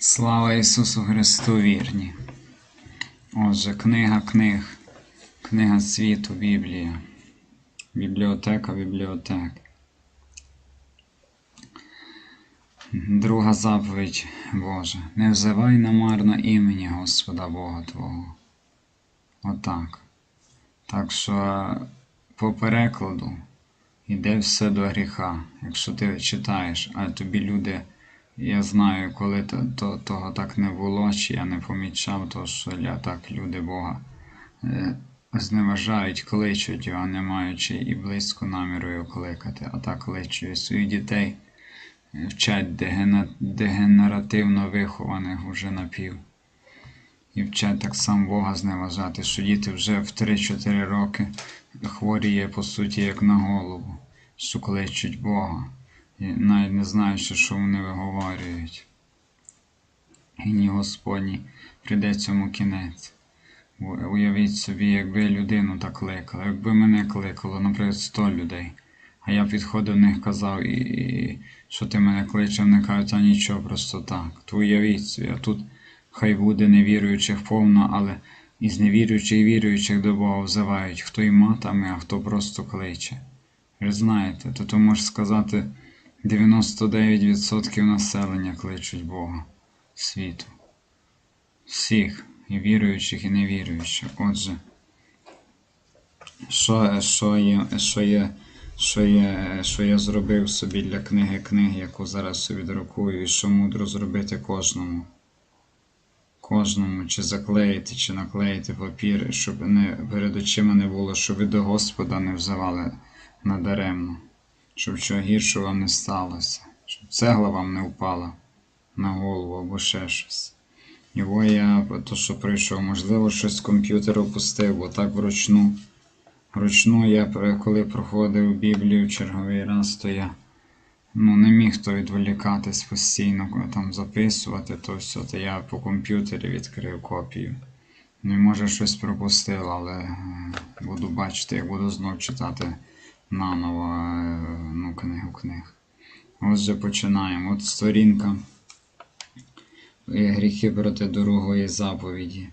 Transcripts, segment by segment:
Слава Ісусу Христу вірні. Отже, книга книг, книга світу, Біблія, бібліотека бібліотек. Друга заповідь Божа. Не взивай намарно імені Господа Бога Твого. Отак. Так що по перекладу йде все до гріха. Якщо ти читаєш, а тобі люди. Я знаю, коли то, то, того так не було, чи я не помічав, то що я так люди Бога е, зневажають, кличуть його, не маючи і близько наміру його кликати, а так кличуть своїх дітей, вчать дегена, дегенеративно вихованих уже напів. І вчать так само Бога зневажати, що діти вже в 3-4 роки хворі є, по суті, як на голову, що кличуть Бога. І навіть не знаючи, що вони виговорюють. Гнів Господній прийде цьому кінець. Уявіть собі, якби людину так кликали, якби мене кликало, наприклад, 100 людей, а я підходив до них казав, і, і що ти мене кличеш, вони кажуть, а нічого, просто так. То уявіть собі, а тут хай буде невіруючих повно, але із невіруючих і віруючих до Бога взивають, хто і матами, а хто просто кличе. Ви знаєте, то то можеш сказати. 99% населення кличуть Бога світу. Всіх, і віруючих, і невіруючих. Отже, що, що, є, що, є, що, є, що я зробив собі для книги книги, яку зараз собі друкую, і що мудро зробити кожному. Кожному, чи заклеїти, чи наклеїти папір, щоб не, перед очима не було, щоб ви до Господа не взивали надаремно щоб чого гіршого не сталося, щоб цегла вам не впала на голову або ще щось. Його я, то що прийшов, можливо, щось з комп'ютера опустив, бо так вручну. Вручну я, коли проходив Біблію черговий раз, то я ну, не міг то відволікатись постійно, там записувати, то все, то я по комп'ютері відкрив копію. Ну і може щось пропустив, але е, буду бачити, як буду знов читати наново ну, книгу книг. Отже, починаємо. От сторінка гріхи проти другої заповіді.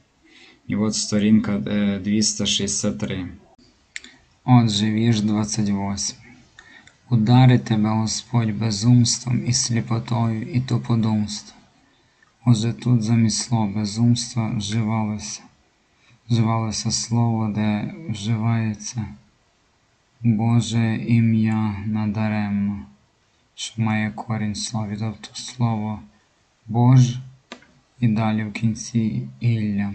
І от сторінка 263. Отже, вірш 28. Ударить тебе Господь безумством і сліпотою, і туподумством. Отже, тут замість слова безумства вживалося. Вживалося слово, де вживається. Боже ім'я надаремно, що має корінь слові, тобто слово Бож і далі в кінці Ілля.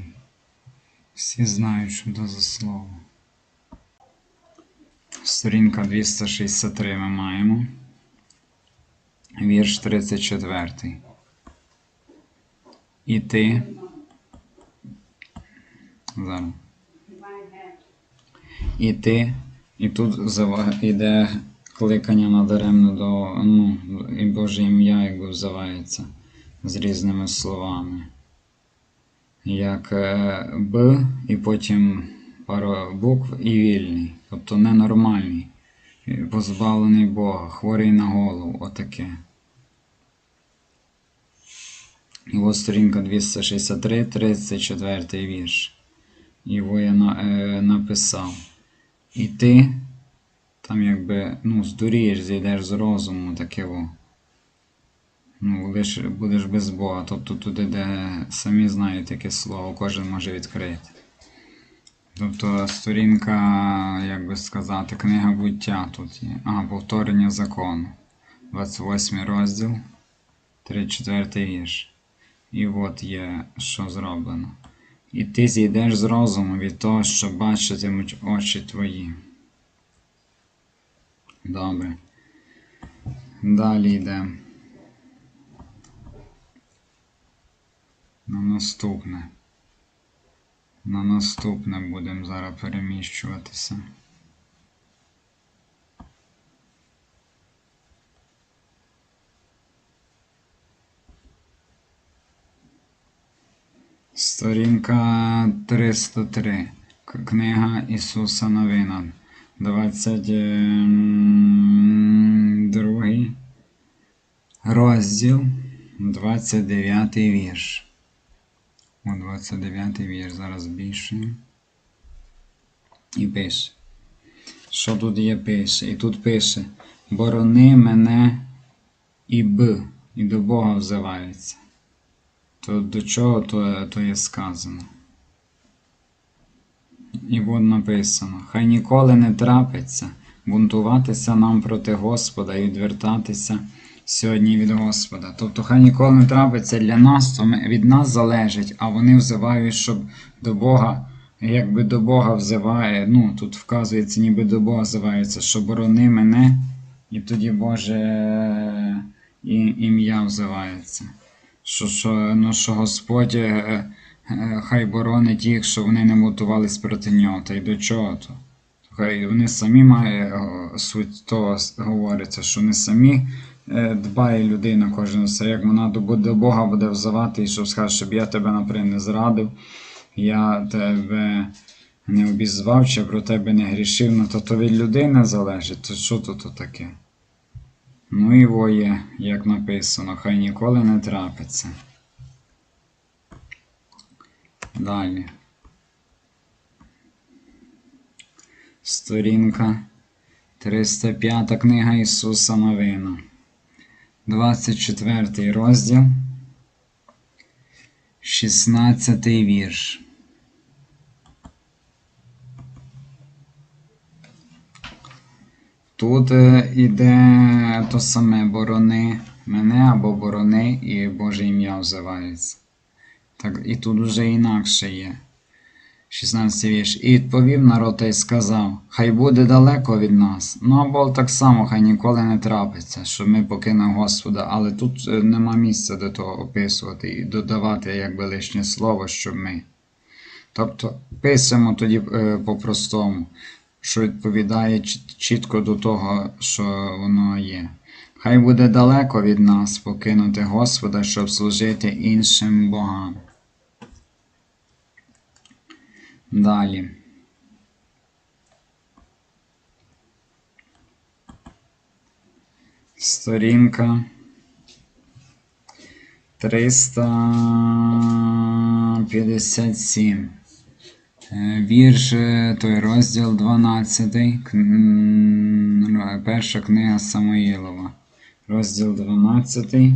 Всі знають, що це за слово. Сторінка 263 ми маємо. Вірш 34. І ти. Зараз. І ти. І тут йде кликання надаремно до ну, і Боже ім'я, якби взивається з різними словами. Як е, Б, і потім пару букв і вільний, тобто ненормальний, позбавлений Бога, хворий на голову, отаке. І ось сторінка 263, 34 вірш. Його я е, написав. І ти там якби ну, здурієш, зійдеш з розуму таке. Ну, лиш будеш без Бога. Тобто туди, де самі знають яке слово, кожен може відкрити. Тобто сторінка, як би сказати, книга буття тут є. А, повторення закону. 28 розділ, 34 вірш. І от є, що зроблено. І ти зійдеш з розуму від того, що бачитимуть очі твої. Добре. Далі йде. На наступне. На наступне будемо зараз переміщуватися. Сторінка 303. Книга Ісуса Новина. 22 розділ 29 вірш. О, 29 вірш. Зараз більше. І пише. Що тут є пише? І тут пише: Борони мене і б, і до Бога взивається. То до чого то, то є сказано? І от написано: Хай ніколи не трапиться бунтуватися нам проти Господа і відвертатися сьогодні від Господа. Тобто, хай ніколи не трапиться для нас, то від нас залежить, а вони взивають, щоб до Бога, якби до Бога взиває, ну тут вказується, ніби до Бога взивається, що борони мене, і тоді Боже ім'я взивається. Що, що, ну, що Господь е, е, хай боронить їх, щоб вони не бунтувались проти нього. Та й до чого то? Хай вони самі мають е, суть того говориться, що не самі е, дбає людина кожен все, як вона до, Бога буде взивати, і щоб скаже, щоб я тебе, наприклад, не зрадив, я тебе не обізвав, чи про тебе не грішив, ну то то від людини залежить, то що то таке? Ну і воє, як написано, хай ніколи не трапиться. Далі. Сторінка 305 книга Ісуса Новина. 24 розділ. 16 вірш. Тут е, іде то саме борони мене або борони і Боже ім'я взивається. Так, і тут уже інакше є. 16 вірш. І відповів народ та й сказав: Хай буде далеко від нас. Ну або так само, хай ніколи не трапиться, щоб ми покинемо Господа, але тут е, нема місця до того описувати і додавати якби лишнє слово, щоб ми. Тобто писемо тоді е, по-простому, що відповідає чітко до того, що воно є. Хай буде далеко від нас покинути Господа, щоб служити іншим богам. Далі. Сторінка 357. Е, Вірш, е, той розділ 12, к- м, р- перша книга Самоїлова. Розділ 12,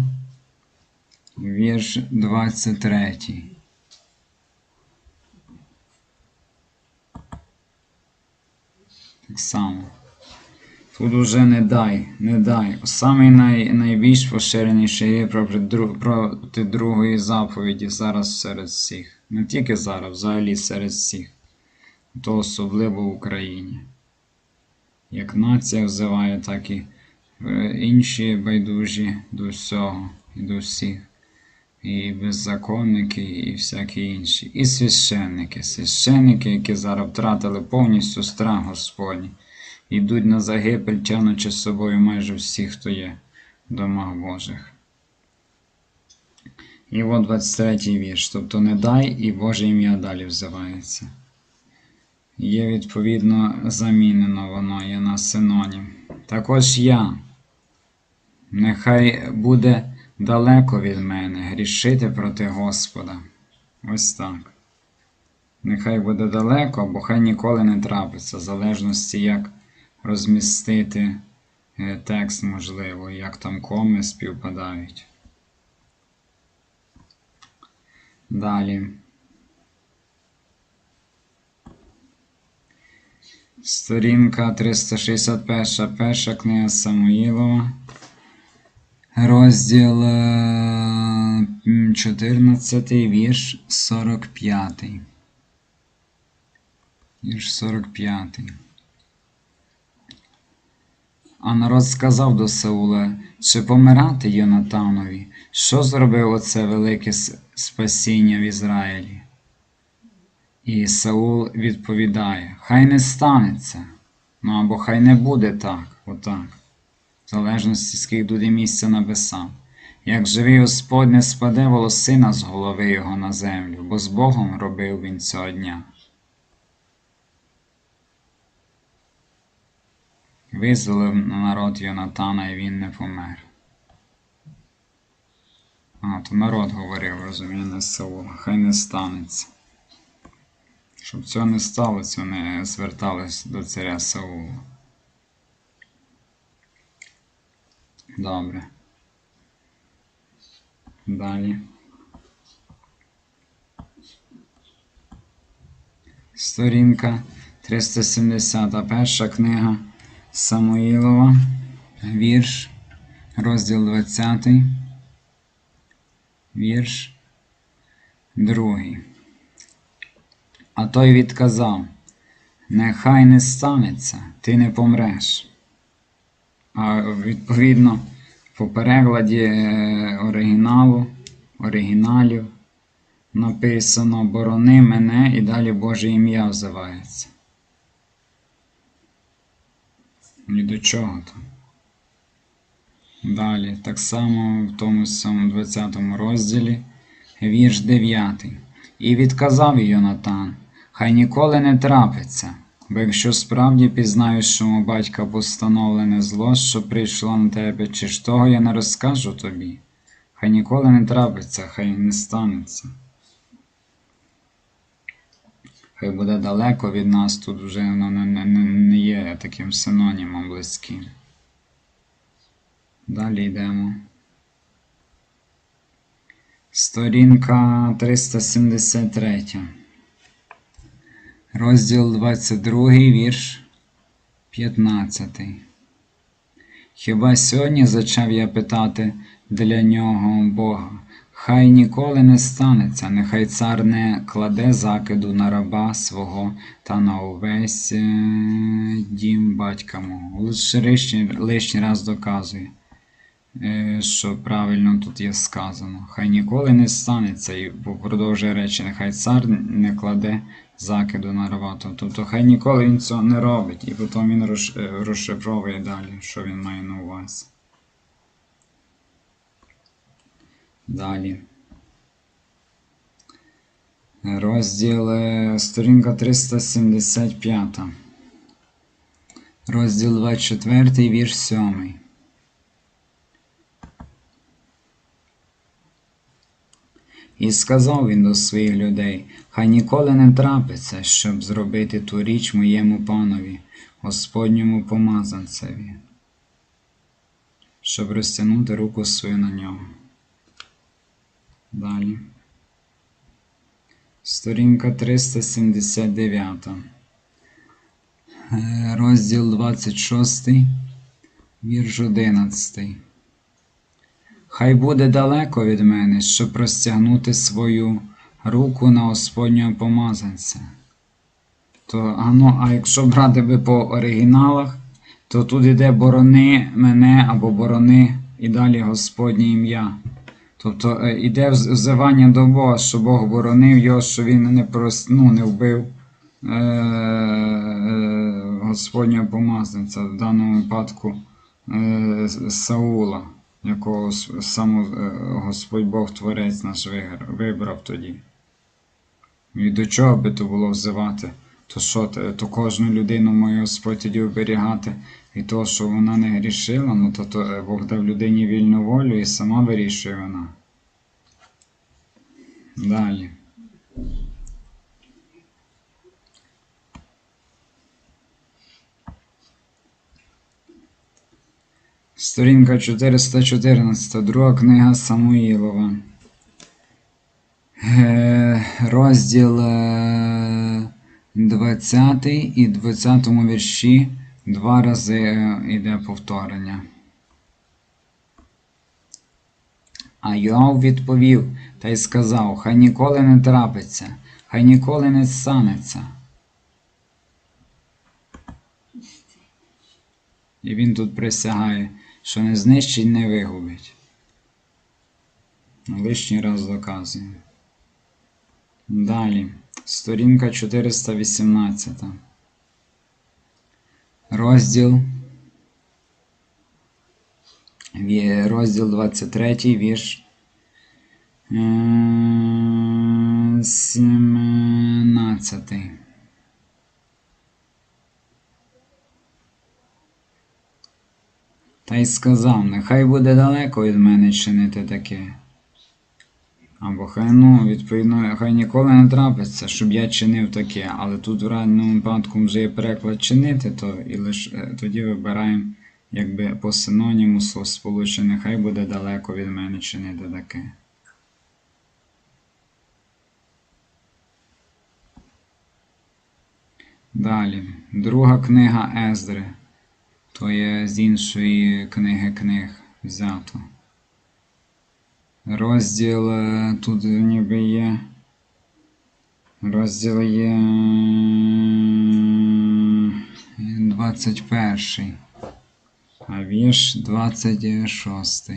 вірш 23. Так само. Тут уже не дай, не дай. Самий най, найбільш поширеніший є проти, дру- проти другої заповіді зараз серед всіх. Не тільки зараз, взагалі серед всіх. То особливо в Україні. Як нація взиває, так і е, інші байдужі до всього і до всіх. І беззаконники, і всякі інші. І священники. Священники, які зараз втратили повністю страх Господній йдуть на загибель, тянучи з собою майже всіх, хто є в домах Божих. І от 23 вірш. Тобто не дай і Боже ім'я далі взивається. Є відповідно замінено воно є на синонім. Також я. Нехай буде далеко від мене грішити проти Господа. Ось так. Нехай буде далеко, бо хай ніколи не трапиться, в залежності, як розмістити е, текст, можливо, як там коми співпадають. Далі. Сторінка 361, перша книга Самуїлова. Розділ е, м, 14, вірш 45. Вірш 45. А народ сказав до Саула, чи помирати Йонатанові? Що зробив оце велике спасіння в Ізраїлі? І Саул відповідає: Хай не станеться, ну або хай не буде так, отак, в залежності, скільки буде місця небесам. Як живий Господь не спаде волосина з голови його на землю, бо з Богом робив він цього дня. Визволив народ Йонатана, і він не помер. А, то народ говорив, розуміє, не Саул. Хай не станеться. Щоб цього не сталося, вони звертались до царя Саула. Добре. Далі. Сторінка 371 книга Самуїлова, вірш, розділ 20, вірш 2. А той відказав: Нехай не станеться, ти не помреш. А відповідно, по перекладі е, оригіналу, оригіналів написано Борони мене і далі Боже ім'я взивається. Ні до чого там. Далі, так само в тому самому 20 розділі, вірш 9. І відказав Йонатан, хай ніколи не трапиться, бо якщо справді пізнаєш, що мого батька постановлене зло, що прийшло на тебе, чи ж того я не розкажу тобі. Хай ніколи не трапиться, хай не станеться. Хай буде далеко від нас, тут вже воно не, не, не- є таким синонімом близьким. Далі йдемо. Сторінка 373. Розділ 22, вірш 15. Хіба сьогодні зачав я питати для нього Бога? Хай ніколи не станеться, нехай цар не кладе закиду на раба свого та на увесь е, дім батька мого. Лише лишній, раз доказує, е, що правильно тут є сказано. Хай ніколи не станеться, і продовжує речі, нехай цар не кладе закиду на раба. Тобто хай ніколи він цього не робить, і потім він розшифровує далі, що він має на увазі. Далі. Розділ е, сторінка 375. Розділ 24, вірш 7. І сказав він до своїх людей, хай ніколи не трапиться, щоб зробити ту річ моєму панові, Господньому помазанцеві, щоб розтягнути руку свою на нього. Далі. Сторінка 379. Е, Розділ 26, вірш 11. Хай буде далеко від мене, щоб простягнути свою руку на Господнього помазанця. То, ну, а якщо брати би по оригіналах, то тут іде борони мене або борони і далі Господнє ім'я. Тобто е, іде вз- взивання до Бога, що Бог боронив його, що він не прос, ну, не вбив е, е, Господнього помазанця, в даному випадку е, Саула, якого сам е, Господь Бог Творець наш вибрав тоді. І до чого би то було взивати? То що, то кожну людину має Господь тоді оберігати від того, що вона не грішила, ну то, то е, Бог дав людині вільну волю і сама вирішує вона. Далі. Сторінка 414, друга книга Самуїлова. Е, Розділ е, 20 і 20 вірші два рази е, йде повторення. А Йоав відповів та й сказав: Хай ніколи не трапиться, хай ніколи не станеться. І він тут присягає, що не знищить, не вигубить. Лишній раз доказує. Далі. Сторінка 418. Розділ. Розділ 23, вірш. е, 17. Та й сказав, нехай буде далеко від мене чинити таке. Або хай, ну, відповідно, хай ніколи не трапиться, щоб я чинив таке, але тут в ранньому випадку вже є переклад чинити, то і лише тоді вибираємо якби по синоніму словосполучення, хай буде далеко від мене чинити таке. Далі. Друга книга Ездри. То є з іншої книги книг взято. Розділ тут ніби є. Розділ є 21. А вірш 26.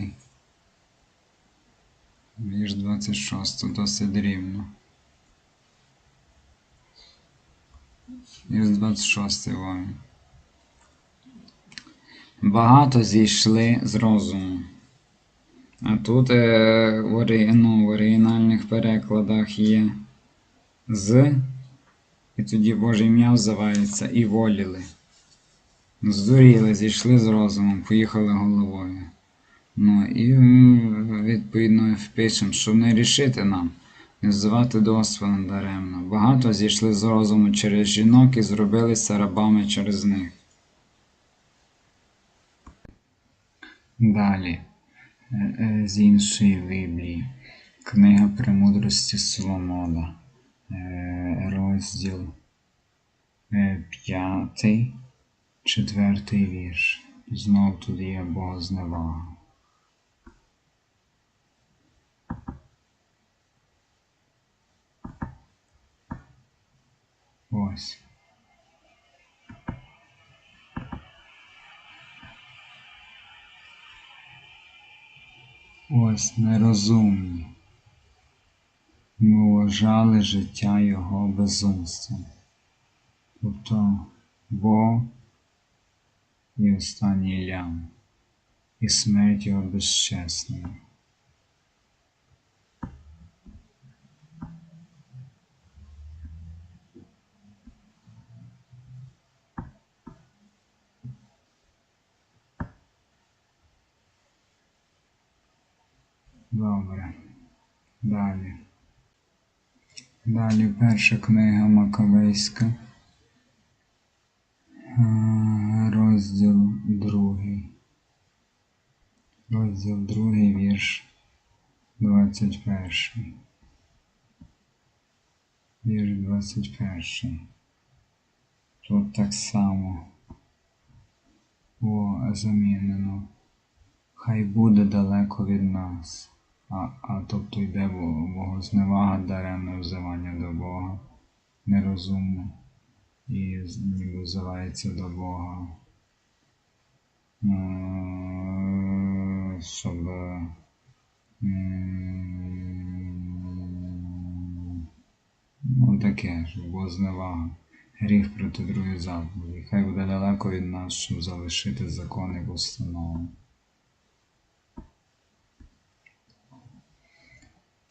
Вірш 26 досить рівно. Вірш 26 вон. Багато зійшли з розуму. А тут е, в, ну, в оригінальних перекладах є з, і тоді Боже ім'я взивається і воліли. Здуріли, зійшли з розумом, поїхали головою. Ну і відповідно впишемо, щоб не рішити нам, не взивати до Господа даремно. Багато зійшли з розуму через жінок і зробилися рабами через них. Далі. Е, е, з іншої Біблії. Книга Премудрості Соломона. Е, Розділ 5, четвертий вірш. Знов тут є Богозневага. Ось. Ось нерозумні. Ми вважали життя його безумством. Тобто Бог і останній лям, і смерть його безчесною. Добре. Далі. Далі перша книга Макавейська. Е, Розділ другий. Розділ другий вірш 21. Вірш 21. Тут так само. О, замінено. Хай буде далеко від нас. А, а тобто йде Бо- богозневага, даремне взивання до Бога, нерозумне, і ніби взивається до Бога, е, щоб е, ну таке, щоб богозневага, гріх проти другої заповіді. Хай буде далеко від нас, щоб залишити закони в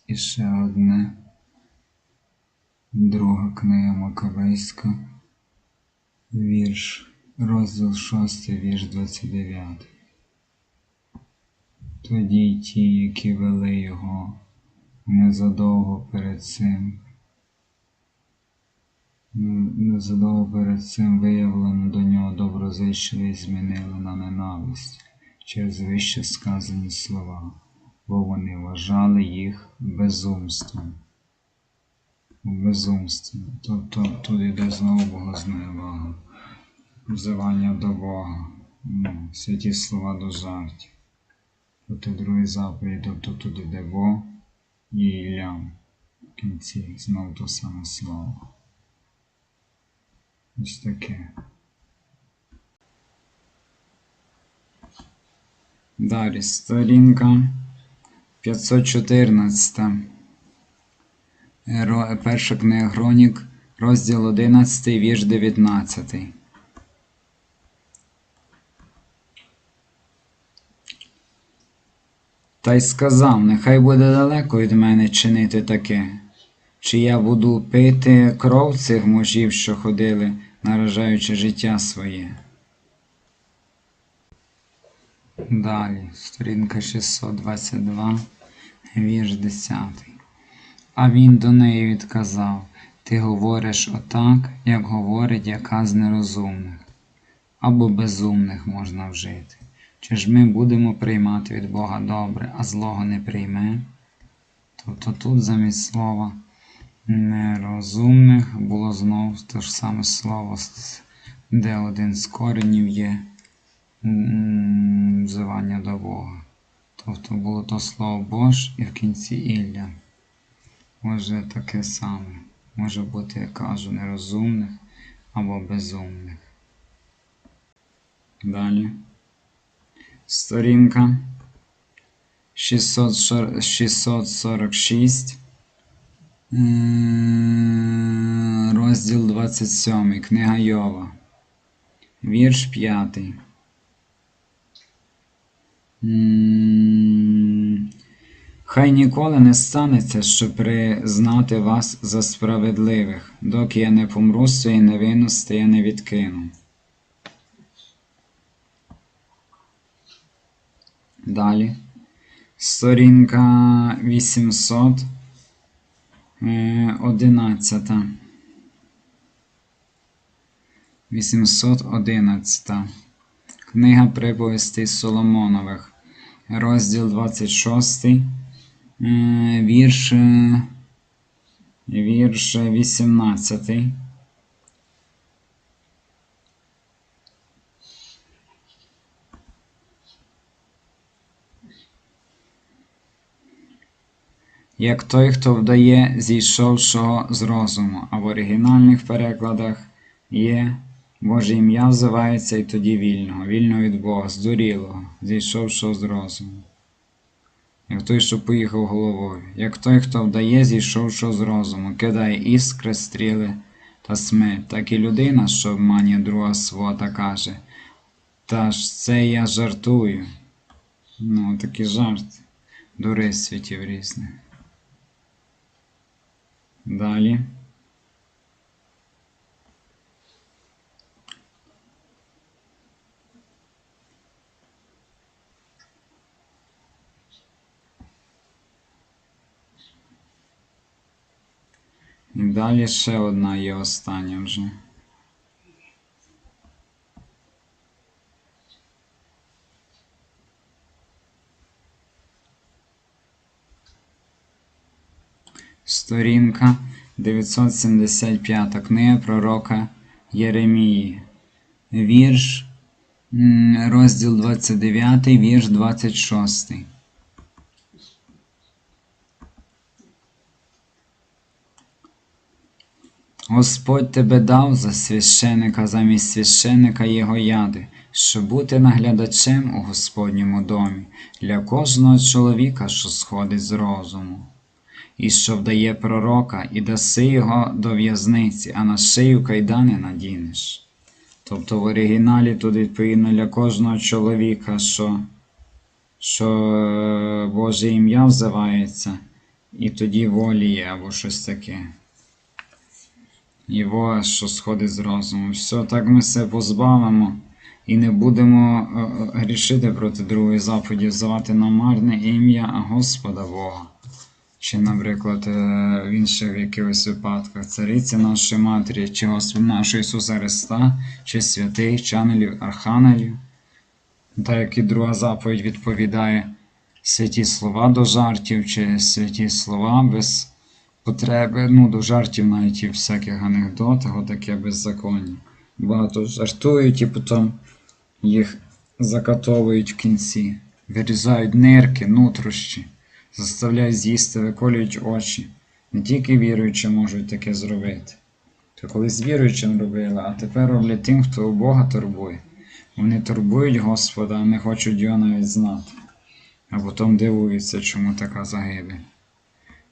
І ще одне. Друга книга Макавейська. Вірш. Розділ 6, вірш 29. Тоді ті, які вели його незадовго перед цим. Незадовго перед цим виявлено до нього доброзичливість змінили на ненависть через вище сказані слова бо вони вважали їх безумством. Безумством. Тобто тут йде знову богозневага, взивання до Бога, ну, святі слова до жартів. Проти другої заповіді, тобто тут йде Бог і Іллям. В кінці знову то саме слово. Ось таке. Далі сторінка 514. Ро- Перша книга Хронік, розділ 11, вірш 19. Та й сказав, нехай буде далеко від мене чинити таке. Чи я буду пити кров цих мужів, що ходили, наражаючи життя своє. Далі, сторінка 622, вірш 10. А він до неї відказав Ти говориш отак, як говорить яка з нерозумних, або безумних можна вжити. Чи ж ми будемо приймати від Бога добре, а злого не прийме? Тобто тут замість слова нерозумних було знову те ж саме слово, де один з коренів є взивання до Бога. Тобто було то слово Бож і в кінці Ілля. Може таке саме. Може бути, я кажу, нерозумних або безумних. Далі. Сторінка 646. Е, Розділ 27. Книга Йова. Вірш 5. Хай ніколи не станеться, що признати вас за справедливих, доки я не помру цієї невинності я не відкину. Далі. Сторінка 800. е, 11. 811. Книга приповістей Соломонових. Розділ 26. е, Вірш. Вірш 18. Як той, хто вдає зійшовшого з розуму, а в оригінальних перекладах є Боже ім'я взивається і тоді вільного, вільного від Бога, здурілого, зійшовшого з розуму. Як той, що поїхав головою, як той, хто вдає, зійшовшого з розуму, кидає іскри, стріли та смерть, так і людина, що обманює друга свого та каже, та ж це я жартую. Ну, такий жарт, дури світів різних. Далі. І далі ще одна є остання вже. Сторінка 975 книга пророка Єремії. Вірш, розділ 29, вірш 26. Господь тебе дав за священика замість священика його яди, щоб бути наглядачем у Господньому домі для кожного чоловіка, що сходить з розуму, і що вдає пророка, і даси його до в'язниці, а на шию кайдани надінеш. Тобто в оригіналі тут відповідно для кожного чоловіка, що, що е, Боже ім'я взивається, і тоді воліє або щось таке. Його, що сходить з розуму. Все, так ми все позбавимо і не будемо е, е, грішити проти другої заповіді, взивати на марне ім'я Господа Бога. Чи, наприклад, е, в інших якихось випадках цариці нашої матері, чи Господа нашого Ісуса Христа, чи святих, чи ангелів, архангелів. Так як і друга заповідь відповідає святі слова до жартів, чи святі слова без потреби, ну, до жартів навіть і всяких анекдотах, отаке беззаконня. Багато жартують і потім їх закатовують в кінці, вирізають нирки, нутрощі, заставляють з'їсти, виколюють очі. Не тільки віруючі можуть таке зробити. То колись віруючим робили, а тепер роблять тим, хто у Бога турбує. Вони турбують Господа, а не хочуть його навіть знати. А потім дивуються, чому така загибель.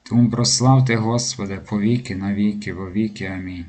Тому прославте Господа повіки навіки, во віки. Амінь.